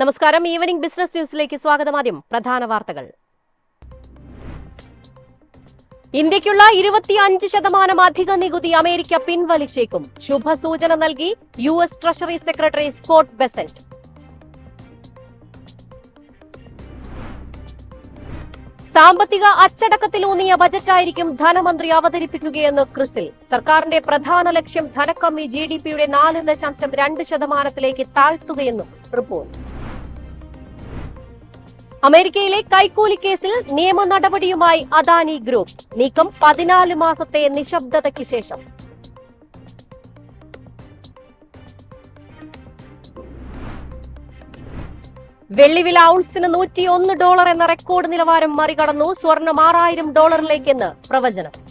നമസ്കാരം. Evening business ന്യൂസിലേക്ക് സ്വാഗതം. ആദ്യം പ്രധാന വാർത്തകൾ. ഇന്ത്യക്കുള്ള ഇരുപത്തിയഞ്ച് ശതമാനം അധിക നികുതി അമേരിക്ക പിൻവലിച്ചേക്കും. ശുഭസൂചന നൽകി U S treasury secretary Scott Bessent. സാമ്പത്തിക അച്ചടക്കത്തിലൂന്നിയ ബജറ്റായിരിക്കും ധനമന്ത്രി അവതരിപ്പിക്കുകയെന്ന് ക്രിസിൽ. സർക്കാരിന്റെ പ്രധാന ലക്ഷ്യം ധനക്കമ്മി ജി ഡി പിയുടെ നാല് ദശാംശം രണ്ട് ശതമാനത്തിലേക്ക് താഴ്ത്തുകയെന്നും റിപ്പോർട്ട്. അമേരിക്കയിലെ കൈക്കൂലി കേസിൽ നിയമ നടപടിയുമായി അദാനി ഗ്രൂപ്പ്. നീക്കം പതിനാല് മാസത്തെ നിശബ്ദതയ്ക്ക് ശേഷം. വെള്ളിവില ഔൺസിന് നൂറ്റിയൊന്ന് ഡോളർ എന്ന റെക്കോർഡ് നിലവാരം മറികടന്നു. സ്വർണം ആറായിരം ഡോളറിലേക്കെന്ന് പ്രവചനം.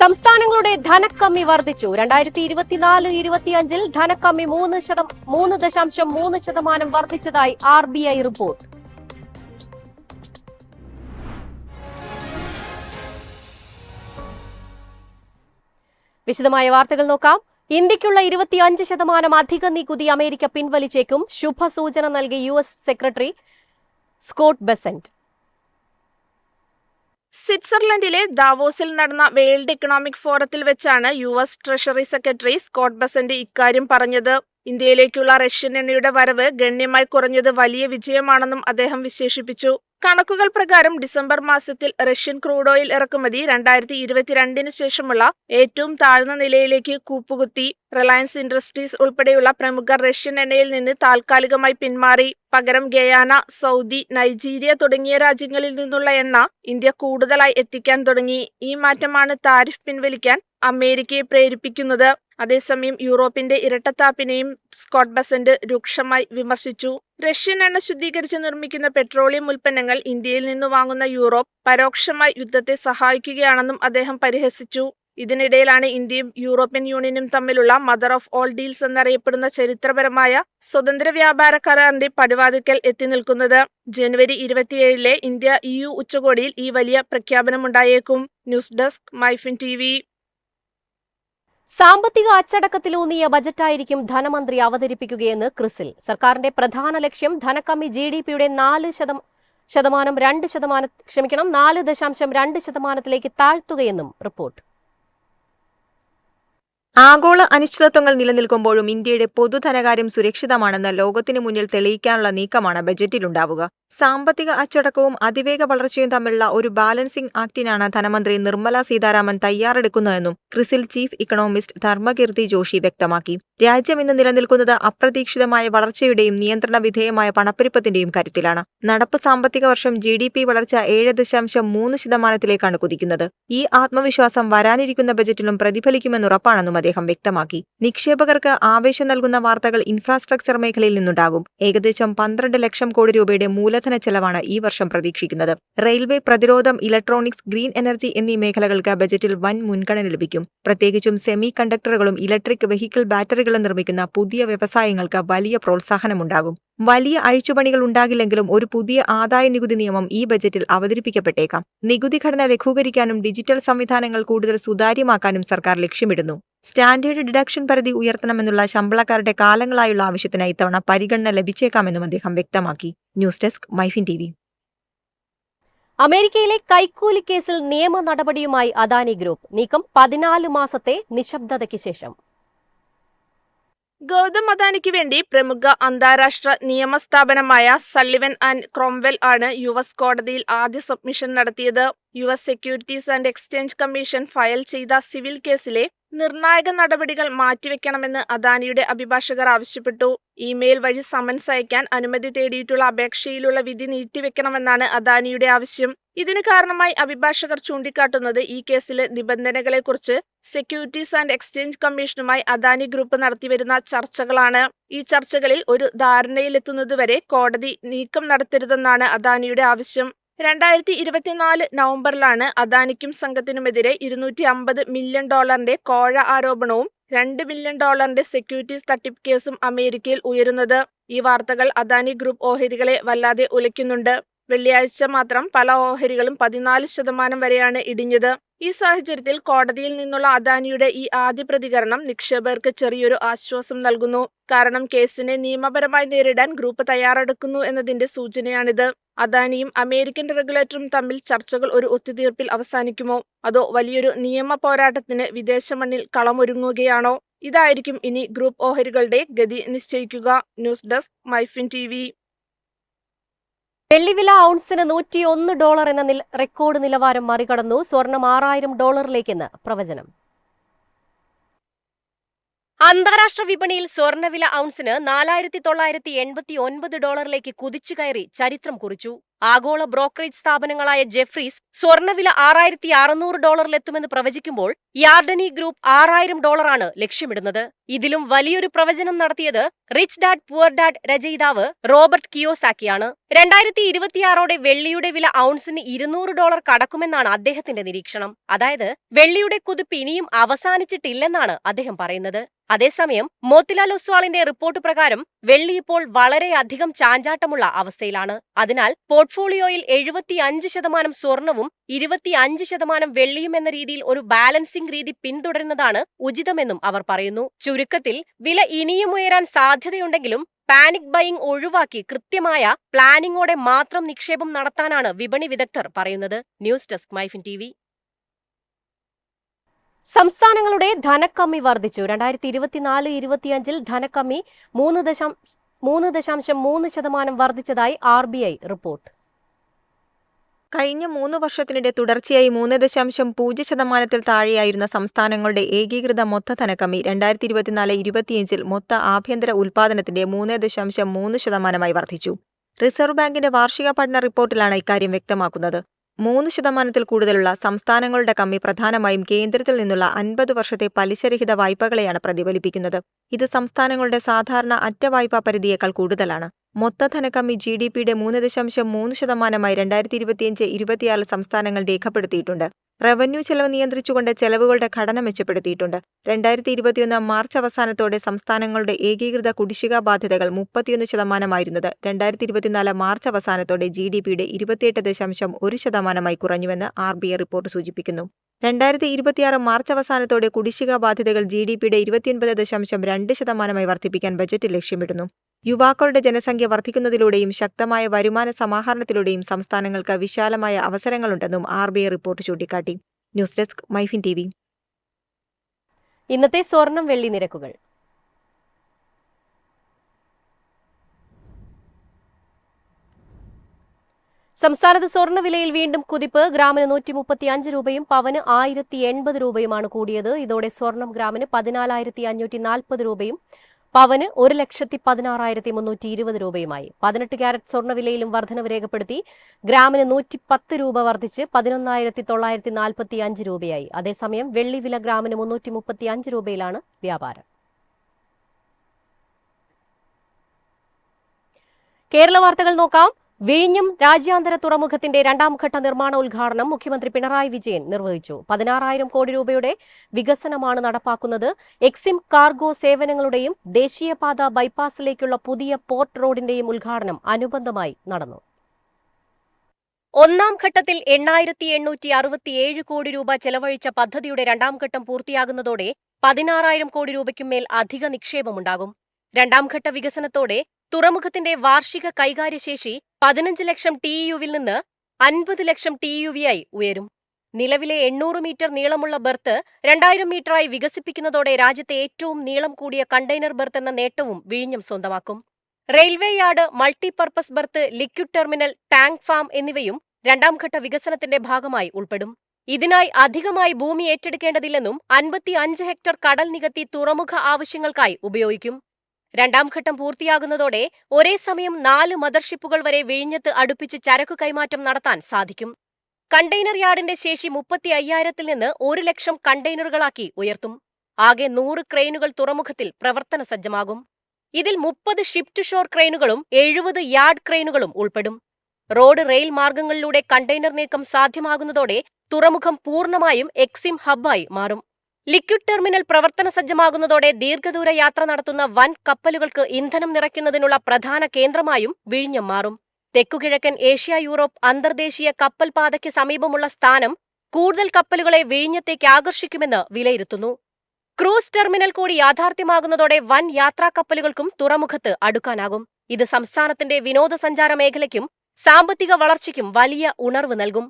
സംസ്ഥാനങ്ങളുടെ ധനക്കമ്മി വർദ്ധിച്ചു. രണ്ടായിരത്തി ഇരുപത്തിനാല് ഇരുപത്തിയഞ്ചിൽ ധനക്കമ്മി മൂന്ന് മൂന്ന് ദശാംശം മൂന്ന് ശതമാനം വർദ്ധിച്ചതായി ആർ ബി ഐ റിപ്പോർട്ട്. വിശദമായ വാർത്തകൾ നോക്കാം. ഇന്ത്യക്കുള്ള ഇരുപത്തിയഞ്ച് ശതമാനം അധിക നികുതി അമേരിക്ക പിൻവലിച്ചേക്കും. ശുഭസൂചന നൽകി U S secretary Scott Bessent. സ്വിറ്റ്സർലൻഡിലെ ദാവോസിൽ നടന്ന വേൾഡ് ഇക്കണോമിക് ഫോറത്തിൽ വെച്ചാണ് U S treasury secretary Scott Bessent ഇക്കാര്യം പറഞ്ഞത്. ഇന്ത്യയിലേക്കുള്ള റഷ്യൻ എണ്ണയുടെ വരവ് ഗണ്യമായി കുറഞ്ഞത് വലിയ വിജയമാണെന്നും അദ്ദേഹം വിശേഷിപ്പിച്ചു. കണക്കുകൾ പ്രകാരം ഡിസംബർ മാസത്തിൽ റഷ്യൻ ക്രൂഡ് ഓയിൽ ഇറക്കുമതി രണ്ടായിരത്തി ഇരുപത്തിരണ്ടിന് ശേഷമുള്ള ഏറ്റവും താഴ്ന്ന നിലയിലേക്ക് കൂപ്പുകുത്തി റിലയൻസ് ഇൻഡസ്ട്രീസ് ഉൾപ്പെടെയുള്ള പ്രമുഖർ റഷ്യൻ എണ്ണയിൽ നിന്ന് താൽക്കാലികമായി പിന്മാറി. പകരം ഗയാന സൗദി നൈജീരിയ തുടങ്ങിയ രാജ്യങ്ങളിൽ നിന്നുള്ള എണ്ണ ഇന്ത്യ കൂടുതലായി എത്തിക്കാൻ തുടങ്ങി. ഈ മാറ്റമാണ് താരിഫ് പിൻവലിക്കാൻ അമേരിക്കയെ പ്രേരിപ്പിക്കുന്നത്. അതേസമയം യൂറോപ്പിന്റെ ഇരട്ടത്താപ്പിനെയും സ്കോട്ട് ബസന്റ് രൂക്ഷമായി വിമർശിച്ചു. റഷ്യൻ എണ്ണ ശുദ്ധീകരിച്ച് നിർമ്മിക്കുന്ന പെട്രോളിയം ഉൽപ്പന്നങ്ങൾ ഇന്ത്യയിൽ നിന്ന് വാങ്ങുന്ന യൂറോപ്പ് പരോക്ഷമായി യുദ്ധത്തെ സഹായിക്കുകയാണെന്നും അദ്ദേഹം പരിഹസിച്ചു. ഇതിനിടയിലാണ് ഇന്ത്യയും യൂറോപ്യൻ യൂണിയനും തമ്മിലുള്ള മദർ ഓഫ് ഓൾ ഡീൽസ് എന്നറിയപ്പെടുന്ന ചരിത്രപരമായ സ്വതന്ത്ര വ്യാപാര കരാറിന്റെ പടിവാതിക്കൽ എത്തി നിൽക്കുന്നത്. ജനുവരി ഇരുപത്തിയേഴിലെ ഇന്ത്യ ഇ യു ഉച്ചകോടിയിൽ ഈ വലിയ പ്രഖ്യാപനമുണ്ടായേക്കും. ന്യൂസ് ഡെസ്ക് മൈഫിൻ ടി സാമ്പത്തിക അച്ചടക്കത്തിലൂന്നിയ ബജറ്റായിരിക്കും ധനമന്ത്രി അവതരിപ്പിക്കുകയെന്ന് ക്രിസിൽ. സർക്കാരിന്റെ പ്രധാന ലക്ഷ്യം ധനക്കമ്മി ജി ഡി പിയുടെ നാല് ശതം ശതമാനം രണ്ട് ശതമാനം ക്ഷമിക്കണം നാല് ദശാംശം രണ്ട് ശതമാനത്തിലേക്ക് താഴ്ത്തുകയെന്നും റിപ്പോർട്ട്. ആഗോള അനിശ്ചിതത്വങ്ങൾ നിലനിൽക്കുമ്പോഴും ഇന്ത്യയുടെ പൊതുധനകാര്യം സുരക്ഷിതമാണെന്ന് ലോകത്തിനു മുന്നിൽ തെളിയിക്കാനുള്ള നീക്കമാണ് ബജറ്റിലുണ്ടാവുക. സാമ്പത്തിക അച്ചടക്കവും അതിവേഗ വളർച്ചയും തമ്മിലുള്ള ഒരു ബാലൻസിംഗ് ആക്ടിനാണ് ധനമന്ത്രി നിർമ്മല സീതാരാമൻ തയ്യാറെടുക്കുന്നതെന്നും ക്രിസിൽ ചീഫ് ഇക്കണോമിസ്റ്റ് ധർമ്മകീർത്തി ജോഷി വ്യക്തമാക്കി. രാജ്യം ഇന്ന് നിലനിൽക്കുന്നത് അപ്രതീക്ഷിതമായ വളർച്ചയുടെയും നിയന്ത്രണ വിധേയമായ പണപ്പെരുപ്പത്തിന്റെയും കരുത്തിലാണ് നടപ്പ് സാമ്പത്തിക വർഷം ജി ഡി പി വളർച്ച ഏഴ് ദശാംശം മൂന്ന് ശതമാനത്തിലേക്കാണ് കുതിക്കുന്നത്. ഈ ആത്മവിശ്വാസം വരാനിരിക്കുന്ന ബജറ്റിലും പ്രതിഫലിക്കുമെന്നുറപ്പാണെന്നും അദ്ദേഹം വ്യക്തമാക്കി. നിക്ഷേപകർക്ക് ആവേശം നൽകുന്ന വാർത്തകൾ ഇൻഫ്രാസ്ട്രക്ചർ മേഖലയിൽ നിന്നുണ്ടാകും. ഏകദേശം പന്ത്രണ്ട് ലക്ഷം കോടി രൂപയുടെ മൂലധന ചെലവാണ് ഈ വർഷം പ്രതീക്ഷിക്കുന്നത്. റെയിൽവേ പ്രതിരോധം ഇലക്ട്രോണിക്സ് ഗ്രീൻ എനർജി എന്നീ മേഖലകൾക്ക് ബജറ്റിൽ വൻ മുൻഗണന ലഭിക്കും. പ്രത്യേകിച്ചും സെമി കണ്ടക്ടറുകളും ഇലക്ട്രിക് വെഹിക്കിൾ ബാറ്ററികളും നിർമ്മിക്കുന്ന പുതിയ വ്യവസായങ്ങൾക്ക് വലിയ പ്രോത്സാഹനമുണ്ടാകും. വലിയ അഴിച്ചുപണികൾ ഉണ്ടാകില്ലെങ്കിലും ഒരു പുതിയ ആദായ നികുതി നിയമം ഈ ബജറ്റിൽ അവതരിപ്പിക്കപ്പെട്ടേക്കാം. നികുതി ഘടന ലഘൂകരിക്കാനും ഡിജിറ്റൽ സംവിധാനങ്ങൾ കൂടുതൽ സുതാര്യമാക്കാനും സർക്കാർ ലക്ഷ്യമിടുന്നു. സ്റ്റാൻഡേർഡ് ഡിഡക്ഷൻ പരിധി ഉയർത്തണമെന്നുള്ള ശമ്പളക്കാരുടെ കാലങ്ങളായുള്ള ആവശ്യത്തിന് ഇത്തവണ പരിഗണന ലഭിച്ചേക്കാമെന്നും അദ്ദേഹം വ്യക്തമാക്കി. ന്യൂസ് ഡെസ്ക് മൈഫിൻ ടി അമേരിക്കയിലെ കൈക്കൂലി കേസിൽ നിയമ നടപടിയുമായി അദാനി ഗ്രൂപ്പ് നീക്കം പതിനാല് മാസത്തെ നിശബ്ദതയ്ക്ക് ശേഷം. ഗൗതം അദാനിക്ക് വേണ്ടി പ്രമുഖ അന്താരാഷ്ട്ര നിയമസ്ഥാപനമായ സള്ളിവൻ ആൻഡ് ക്രോംവെൽ ആണ് യു എസ് കോടതിയിൽ ആദ്യ സബ്മിഷൻ നടത്തിയത്. U S securities and exchange commission file ചെയ്ത സിവിൽ കേസിലെ നിർണായക നടപടികൾ മാറ്റിവെക്കണമെന്ന് അദാനിയുടെ അഭിഭാഷകർ ആവശ്യപ്പെട്ടു. ഇമെയിൽ വഴി സമൻസ് അയക്കാൻ അനുമതി തേടിയിട്ടുള്ള അപേക്ഷയിലുള്ള വിധി നീട്ടിവെക്കണമെന്നാണ് അദാനിയുടെ ആവശ്യം. ഇതിന് കാരണമായി അഭിഭാഷകർ ചൂണ്ടിക്കാട്ടുന്നത് ഈ കേസിലെ നിബന്ധനകളെക്കുറിച്ച് സെക്യൂരിറ്റീസ് ആൻഡ് എക്സ്ചേഞ്ച് കമ്മീഷനുമായി അദാനി ഗ്രൂപ്പ് നടത്തിവരുന്ന ചർച്ചകളാണ്. ഈ ചർച്ചകളിൽ ഒരു ധാരണയിലെത്തുന്നതുവരെ കോടതി നീക്കം നടത്തരുതെന്നാണ് അദാനിയുടെ ആവശ്യം. രണ്ടായിരത്തി ഇരുപത്തിനാല് നവംബറിലാണ് അദാനിക്കും സംഘത്തിനുമെതിരെ ഇരുന്നൂറ്റി അമ്പത് മില്യൺ ഡോളറിന്റെ കോഴ ആരോപണവും രണ്ട് മില്യൺ ഡോളറിന്റെ സെക്യൂരിറ്റീസ് തട്ടിപ്പ് കേസും അമേരിക്കയിൽ ഉയരുന്നത്. ഈ വാർത്തകൾ അദാനി ഗ്രൂപ്പ് ഓഹരികളെ വല്ലാതെ ഉലയ്ക്കുന്നുണ്ട്. വെള്ളിയാഴ്ച മാത്രം പല ഓഹരികളും പതിനാല് ശതമാനം വരെയാണ് ഇടിഞ്ഞത്. ഈ സാഹചര്യത്തിൽ കോടതിയിൽ നിന്നുള്ള അദാനിയുടെ ഈ ആദ്യ പ്രതികരണം നിക്ഷേപകർക്ക് ചെറിയൊരു ആശ്വാസം നൽകുന്നു. കാരണം കേസിനെ നിയമപരമായി നേരിടാൻ ഗ്രൂപ്പ് തയ്യാറെടുക്കുന്നു എന്നതിന്റെ സൂചനയാണിത്. അദാനിയും അമേരിക്കൻ റെഗുലേറ്ററും തമ്മിൽ ചർച്ചകൾ ഒരു ഒത്തുതീർപ്പിൽ അവസാനിക്കുമോ? അതോ വലിയൊരു നിയമ പോരാട്ടത്തിന് വിദേശ മണ്ണിൽ കളമൊരുങ്ങുകയാണോ? ഇതായിരിക്കും ഇനി ഗ്രൂപ്പ് ഓഹരികളുടെ ഗതി നിശ്ചയിക്കുക. ന്യൂസ് ഡെസ്ക് മൈഫിൻ ടി വെള്ളിവില ഔൺസിന് നൂറ്റി ഒന്ന് ഡോളർ എന്ന നില- റെക്കോർഡ് നിലവാരം മറികടന്നു. സ്വർണം ആറായിരം ഡോളറിലേക്കെന്ന് പ്രവചനം. അന്താരാഷ്ട്ര വിപണിയിൽ സ്വർണവില ഔൺസിന് നാലായിരത്തി തൊള്ളായിരത്തി എൺപത്തി ഒൻപത് ഡോളറിലേക്ക് കുതിച്ചു കയറി ചരിത്രം കുറിച്ചു. ആഗോള ബ്രോക്കറേജ് സ്ഥാപനങ്ങളായ ജെഫ്രീസ് സ്വർണവില ആറായിരത്തി അറുന്നൂറ് ഡോളറിലെത്തുമെന്ന് പ്രവചിക്കുമ്പോൾ യാർഡനി ഗ്രൂപ്പ് ആറായിരം ഡോളറാണ് ലക്ഷ്യമിടുന്നത്. ഇതിലും വലിയൊരു പ്രവചനം നടത്തിയത് റിച്ച് ഡാഡ് പുവർ ഡാഡ് രചയിതാവ് റോബർട്ട് കിയോസാക്കിയാണ്. രണ്ടായിരത്തി ഇരുപത്തിയാറോടെ വെള്ളിയുടെ വില ഔൺസിന് ഇരുന്നൂറ് ഡോളർ കടക്കുമെന്നാണ് അദ്ദേഹത്തിന്റെ നിരീക്ഷണം. അതായത് വെള്ളിയുടെ കുതിപ്പ് ഇനിയും അവസാനിച്ചിട്ടില്ലെന്നാണ് അദ്ദേഹം പറയുന്നത്. അതേസമയം മോത്തിലാൽ ഒസ്വാളിന്റെ റിപ്പോർട്ട് പ്രകാരം വെള്ളി ഇപ്പോൾ വളരെയധികം ചാഞ്ചാട്ടമുള്ള അവസ്ഥയിലാണ്. അതിനാൽ പോർട്ട്ഫോളിയോയിൽ എഴുപത്തിയഞ്ച് ശതമാനം സ്വർണവും ഇരുപത്തിയഞ്ച് ശതമാനം വെള്ളിയും എന്ന രീതിയിൽ ഒരു ബാലൻസിംഗ് രീതി പിന്തുടരുന്നതാണ് ഉചിതമെന്നും അവർ പറയുന്നു. ചുരുക്കത്തിൽ വില ഇനിയും ഉയരാൻ സാധ്യതയുണ്ടെങ്കിലും പാനിക് ബൈയിങ് ഒഴിവാക്കി കൃത്യമായ പ്ലാനിങ്ങോടെ മാത്രം നിക്ഷേപം നടത്താനാണ് വിപണി വിദഗ്ധർ പറയുന്നത്. ന്യൂസ് ഡെസ്ക് മൈഫിൻ ടി സംസ്ഥാനങ്ങളുടെ ധനക്കമ്മി വർദ്ധിച്ചു. രണ്ടായിരത്തി ഇരുപത്തിനാല് ഇരുപത്തിയഞ്ചിൽ ധനക്കമ്മി മൂന്ന് ദശാം മൂന്ന് ദശാംശം മൂന്ന് ശതമാനം വർദ്ധിച്ചതായി ആർ ബി ഐ റിപ്പോർട്ട്. കഴിഞ്ഞ മൂന്ന് വർഷത്തിനിടെ തുടർച്ചയായി മൂന്ന് ദശാംശം പൂജ്യ ശതമാനത്തിൽ താഴെയായിരുന്ന സംസ്ഥാനങ്ങളുടെ ഏകീകൃത മൊത്ത ധനക്കമ്മി രണ്ടായിരത്തി ഇരുപത്തിനാല് ഇരുപത്തിയഞ്ചിൽ മൊത്ത ആഭ്യന്തര ഉൽപ്പാദനത്തിന്റെ മൂന്ന് ദശാംശം മൂന്ന് ശതമാനമായി വർദ്ധിച്ചു. റിസർവ് ബാങ്കിന്റെ വാർഷിക പഠന റിപ്പോർട്ടിലാണ് ഇക്കാര്യം വ്യക്തമാക്കുന്നത്. മൂന്ന് ശതമാനത്തിൽ കൂടുതലുള്ള സംസ്ഥാനങ്ങളുടെ കമ്മി പ്രധാനമായും കേന്ദ്രത്തിൽ നിന്നുള്ള അൻപത് വർഷത്തെ പലിശരഹിത വായ്പകളെയാണ് പ്രതിഫലിപ്പിക്കുന്നത്. ഇത് സംസ്ഥാനങ്ങളുടെ സാധാരണ അറ്റ വായ്പാ പരിധിയേക്കാൾ കൂടുതലാണ്. മൊത്ത ധനക്കമ്മി ജി ഡി പിയുടെ മൂന്ന് ദശാംശം മൂന്ന് ശതമാനമായി രണ്ടായിരത്തി ഇരുപത്തിയഞ്ച് ഇരുപത്തിയാറ് സംസ്ഥാനങ്ങൾ രേഖപ്പെടുത്തിയിട്ടുണ്ട്. റവന്യൂ ചെലവ് നിയന്ത്രിച്ചുകൊണ്ട് ചെലവുകളുടെ ഘടന മെച്ചപ്പെടുത്തിയിട്ടുണ്ട്. രണ്ടായിരത്തി ഇരുപത്തിയൊന്ന് മാർച്ച് അവസാനത്തോടെ സംസ്ഥാനങ്ങളുടെ ഏകീകൃത കുടിശ്ശിക ബാധ്യതകൾ മുപ്പത്തിയൊന്ന് ശതമാനമായിരുന്നത്. രണ്ടായിരത്തി ഇരുപത്തിനാല് മാർച്ച് അവസാനത്തോടെ ജി ഡി പിയുടെ ഇരുപത്തിയെട്ട് ദശാംശം ഒരു ശതമാനമായി കുറഞ്ഞുവെന്ന് ആർ ബി ഐ റിപ്പോർട്ട് സൂചിപ്പിക്കുന്നു. രണ്ടായിരത്തി ഇരുപത്തിയാറ് മാർച്ച് അവസാനത്തോടെ കുടിശ്ശിക ബാധ്യതകൾ ജി ഡി പിയുടെ ഇരുപത്തിയൊൻപത് ദശാംശം രണ്ട് ശതമാനമായി വർദ്ധിപ്പിക്കാൻ ബജറ്റ് ലക്ഷ്യമിടുന്നു. യുവാക്കളുടെ ജനസംഖ്യ വർദ്ധിക്കുന്നതിലൂടെയും ശക്തമായ വരുമാന സമാഹരണത്തിലൂടെയും സംസ്ഥാനങ്ങൾക്ക് വിശാലമായ അവസരങ്ങളുണ്ടെന്നും ആർ ബി ഐ റിപ്പോർട്ട് ചൂണ്ടിക്കാട്ടി. ന്യൂസ് ഡെസ്ക് മൈഫിൻ ടി ഇന്നത്തെ സ്വർണം വെള്ളി നിരക്കുകൾ. സംസ്ഥാനത്ത് സ്വർണവിലയിൽ വീണ്ടും കുതിപ്പ്. ഗ്രാമിന് നൂറ്റി മുപ്പത്തി അഞ്ച് രൂപയും പവന് ആയിരത്തി എൺപത് രൂപയുമാണ് കൂടിയത്. ഇതോടെ സ്വർണം ഗ്രാമിന് പതിനാലായിരത്തി അഞ്ഞൂറ്റി നാൽപ്പത് രൂപയും പവന് ഒരു ലക്ഷത്തി പതിനാറായിരത്തി മുന്നൂറ്റി ഇരുപത് രൂപയുമായി. പതിനെട്ട് ക്യാരറ്റ് സ്വർണവിലയിലും വർധനവ് രേഖപ്പെടുത്തി. ഗ്രാമിന് നൂറ്റി പത്ത് രൂപ വർദ്ധിച്ച് പതിനൊന്നായിരത്തി തൊള്ളായിരത്തി നാൽപ്പത്തി അഞ്ച് രൂപയായി. അതേസമയം വെള്ളി വില ഗ്രാമിന് മുന്നൂറ്റി മുപ്പത്തി അഞ്ച് രൂപയിലാണ് വ്യാപാരം. കേരള വാർത്തകൾ നോക്കാം. വിഴിഞ്ഞം രാജ്യാന്തര തുറമുഖത്തിന്റെ രണ്ടാം ഘട്ട നിർമ്മാണ ഉദ്ഘാടനം മുഖ്യമന്ത്രി പിണറായി വിജയൻ നിർവഹിച്ചു. പതിനാറായിരം കോടി രൂപയുടെ വികസനമാണ് നടപ്പാക്കുന്നത്. എക്സിം കാർഗോ സേവനങ്ങളുടെയും ദേശീയപാത ബൈപ്പാസിലേക്കുള്ള പുതിയ പോർട്ട് റോഡിന്റെയും ഉദ്ഘാടനം അനുബന്ധമായി നടന്നു. ഒന്നാം ഘട്ടത്തിൽ എണ്ണായിരത്തി എണ്ണൂറ്റി അറുപത്തിയേഴ് കോടി രൂപ ചെലവഴിച്ച പദ്ധതിയുടെ രണ്ടാം ഘട്ടം പൂർത്തിയാകുന്നതോടെ പതിനാറായിരം കോടി രൂപയ്ക്കും മേൽ അധിക നിക്ഷേപമുണ്ടാകും. രണ്ടാം ഘട്ട വികസനത്തോടെ തുറമുഖത്തിന്റെ വാർഷിക കൈകാര്യശേഷി പതിനഞ്ച് ലക്ഷം ടി യുവിൽ നിന്ന് അൻപത് ലക്ഷം ടി യുവിയായി ഉയരും. നിലവിലെ എണ്ണൂറ് മീറ്റർ നീളമുള്ള ബർത്ത് രണ്ടായിരം മീറ്ററായി വികസിപ്പിക്കുന്നതോടെ രാജ്യത്തെ ഏറ്റവും നീളം കൂടിയ കണ്ടെയ്നർ ബർത്ത് എന്ന നേട്ടവും വിഴിഞ്ഞം സ്വന്തമാക്കും. Railway yard multipurpose berth liquid terminal tank farm എന്നിവയും രണ്ടാം ഘട്ട വികസനത്തിന്റെ ഭാഗമായി ഉൾപ്പെടും. ഇതിനായി അധികമായി ഭൂമി ഏറ്റെടുക്കേണ്ടതില്ലെന്നും അൻപത്തി അഞ്ച് ഹെക്ടർ കടൽ നികത്തി തുറമുഖ ആവശ്യങ്ങൾക്കായി ഉപയോഗിക്കും. രണ്ടാം ഘട്ടം പൂർത്തിയാകുന്നതോടെ ഒരേ സമയം നാല് മദർഷിപ്പുകൾ വരെ വിഴിഞ്ഞത്ത് അടുപ്പിച്ച് ചരക്കു കൈമാറ്റം നടത്താൻ സാധിക്കും. കണ്ടെയ്നർ യാർഡിന്റെ ശേഷി മുപ്പത്തി അയ്യായിരത്തിൽ നിന്ന് ഒരു ലക്ഷം കണ്ടെയ്നറുകളാക്കി ഉയർത്തും. ആകെ നൂറ് ക്രെയിനുകൾ തുറമുഖത്തിൽ പ്രവർത്തന സജ്ജമാകും. ഇതിൽ മുപ്പത് ഷിപ്പ് ടു ഷോർ ക്രെയിനുകളും എഴുപത് യാർഡ് ക്രെയിനുകളും ഉൾപ്പെടും. റോഡ് റെയിൽ മാർഗങ്ങളിലൂടെ കണ്ടെയ്നർ നീക്കം സാധ്യമാകുന്നതോടെ തുറമുഖം പൂർണമായും എക്സിം ഹബ്ബായി മാറും. ലിക്വിഡ് ടെർമിനൽ പ്രവർത്തന സജ്ജമാകുന്നതോടെ ദീർഘദൂര യാത്ര നടത്തുന്ന വൻ കപ്പലുകൾക്ക് ഇന്ധനം നിറയ്ക്കുന്നതിനുള്ള പ്രധാന കേന്ദ്രമായും വിഴിഞ്ഞം മാറും. തെക്കുകിഴക്കൻ ഏഷ്യ യൂറോപ്പ് അന്തർദേശീയ കപ്പൽ പാതയ്ക്ക് സമീപമുള്ള സ്ഥാനം കൂടുതൽ കപ്പലുകളെ വിഴിഞ്ഞത്തേക്ക് ആകർഷിക്കുമെന്ന് വിലയിരുത്തുന്നു. ക്രൂസ് ടെർമിനൽ കൂടി യാഥാർത്ഥ്യമാകുന്നതോടെ വൻ യാത്രാ കപ്പലുകൾക്കും തുറമുഖത്ത് അടുക്കാനാകും. ഇത് സംസ്ഥാനത്തിന്റെ വിനോദസഞ്ചാര മേഖലയ്ക്കും സാമ്പത്തിക വളർച്ചയ്ക്കും വലിയ ഉണർവ് നൽകും.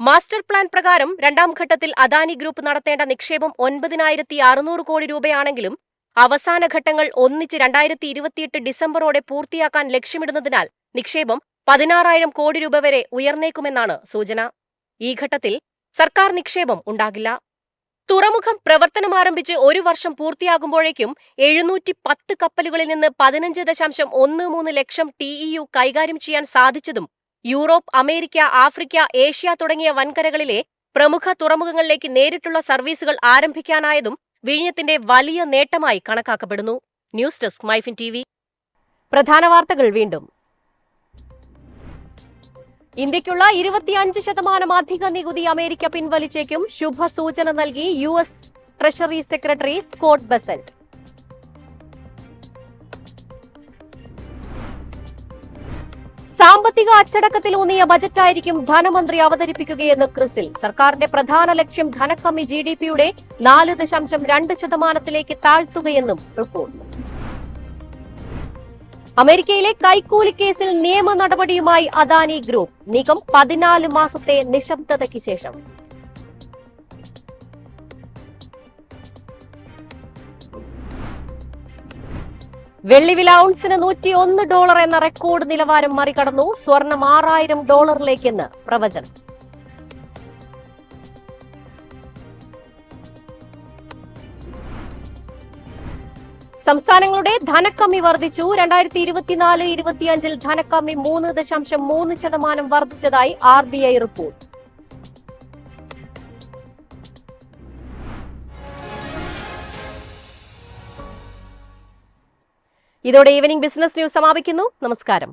മാസ്റ്റർ പ്ലാൻ പ്രകാരം രണ്ടാം ഘട്ടത്തിൽ അദാനി ഗ്രൂപ്പ് നടത്തേണ്ട നിക്ഷേപം ഒൻപതിനായിരത്തി അറുന്നൂറ് കോടി രൂപയാണെങ്കിലും അവസാന ഘട്ടങ്ങൾ ഒന്നിച്ച് രണ്ടായിരത്തി ഇരുപത്തിയെട്ട് ഡിസംബറോടെ പൂർത്തിയാക്കാൻ ലക്ഷ്യമിടുന്നതിനാൽ നിക്ഷേപം പതിനാറായിരം കോടി രൂപ വരെ ഉയർന്നേക്കുമെന്നാണ് സൂചന. ഈ ഘട്ടത്തിൽ സർക്കാർ നിക്ഷേപം ഉണ്ടാകില്ല. തുറമുഖം പ്രവർത്തനമാരംഭിച്ച് ഒരു വർഷം പൂർത്തിയാകുമ്പോഴേക്കും എഴുന്നൂറ്റി പത്ത് കപ്പലുകളിൽ നിന്ന് പതിനഞ്ച് ദശാംശം ഒന്ന് മൂന്ന് ലക്ഷം ടിഇയു കൈകാര്യം ചെയ്യാൻ സാധിച്ചതും യൂറോപ്പ് അമേരിക്ക ആഫ്രിക്ക ഏഷ്യ തുടങ്ങിയ വൻകരകളിലെ പ്രമുഖ തുറമുഖങ്ങളിലേക്ക് നേരിട്ടുള്ള സർവീസുകൾ ആരംഭിക്കാനായതും വിഴിഞ്ഞത്തിന്റെ വലിയ നേട്ടമായി കണക്കാക്കപ്പെടുന്നു. News desk MyFin T V. പ്രധാന വാർത്തകൾ വീണ്ടും. ഇന്ത്യയ്ക്കുള്ള ഇരുപത്തിയഞ്ച് ശതമാനം അധിക നികുതി അമേരിക്ക പിൻവലിച്ചേക്കും. ശുഭസൂചന നൽകി U S treasury secretary Scott Bessent. സാമ്പത്തിക അച്ചടക്കത്തിലൂന്നിയ ബജറ്റായിരിക്കും ധനമന്ത്രി അവതരിപ്പിക്കുകയെന്ന് ക്രിസിൽ. സർക്കാരിന്റെ പ്രധാന ലക്ഷ്യം ധനക്കമ്മി ജി ഡി പിയുടെ നാല് ദശാംശം രണ്ട് ശതമാനത്തിലേക്ക് താഴ്ത്തുകയെന്നും റിപ്പോർട്ട്. അമേരിക്കയിലെ കൈക്കൂലി കേസിൽ നിയമ നടപടിയുമായി അദാനി ഗ്രൂപ്പ്. നീക്കം പതിനാല് മാസത്തെ നിശബ്ദതയ്ക്ക് ശേഷം. വെള്ളിവില ഔൺസിന് നൂറ്റി ഒന്ന് ഡോളർ എന്ന റെക്കോർഡ് നിലവാരം മറികടന്നു. സ്വർണം ആറായിരം ഡോളറിലേക്കെന്ന് പ്രവചനം. സംസ്ഥാനങ്ങളുടെ ധനക്കമ്മി വർദ്ധിച്ചു. രണ്ടായിരത്തി ഇരുപത്തിനാല് ഇരുപത്തിയഞ്ചിൽ ധനക്കമ്മി മൂന്ന് ദശാംശം മൂന്ന് ശതമാനം വർദ്ധിച്ചതായി ആർ ബി ഐ റിപ്പോർട്ട്. ഇതോടെ ഈവനിംഗ് ബിസിനസ് ന്യൂസ് സമാപിക്കുന്നു. നമസ്കാരം.